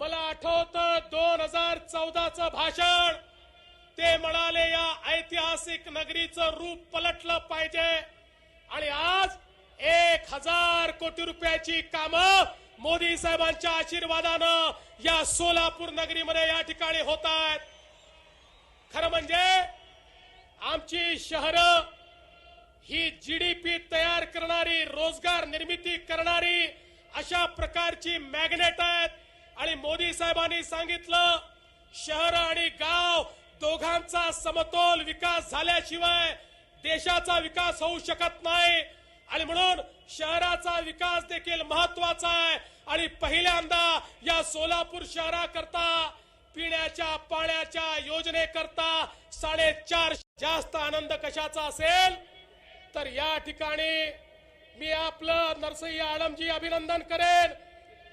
मला आठवतं दोन हजार चौदाचं भाषण. ते म्हणाले या ऐतिहासिक नगरीचं रूप पलटलं पाहिजे. आणि आज एक हजार कोटी रुपयाची कामं मोदी साहेबांच्या आशीर्वादानं या सोलापूर नगरीमध्ये या ठिकाणी होत आहेत खरं म्हणजे आमची शहरं ही जीडीपी तयार करणारी रोजगार निर्मिती करणारी अशा प्रकारची मॅग्नेट आहेत. आणि मोदी साहेबांनी सांगितलं शहर आणि गाव दोघांचा समतोल विकास झाल्याशिवाय देशाचा विकास होऊ शकत नाही. आणि म्हणून शहराचा विकास देखील महत्त्वाचा आहे. आणि पहिल्यांदा या सोलापूर शहराकरता पिण्याच्या पाण्याच्या योजनेकरता साडेचार जास्त आनंद कशाचा असेल? तर या ठिकाणी मी आपलं नरसय्या आडमजी अभिनंदन करेन.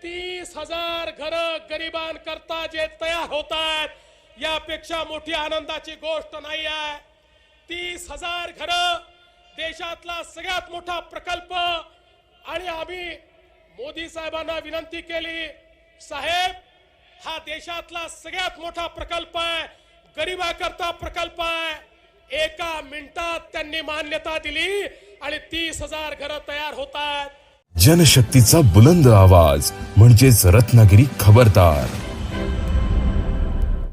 तीस हजार घर गरिबांकरता जे तयार होत आहेत यापेक्षा मोठी आनंदाची गोष्ट नाही आहे. तीस हजार घर देशातला सगळ्यात मोठा प्रकल्प. आणि आम्ही मोदी साहेबांना विनंती केली साहेब हा देशातला सगळ्यात मोठा प्रकल्प आहे गरिबाकरता प्रकल्प आहे. एका मिनिटात त्यांनी मान्यता दिली आणि तीस हजार घरं तयार होत आहेत जनशक्तीचा बुलंद आवाज म्हणजेच रत्नागिरी खबरदार.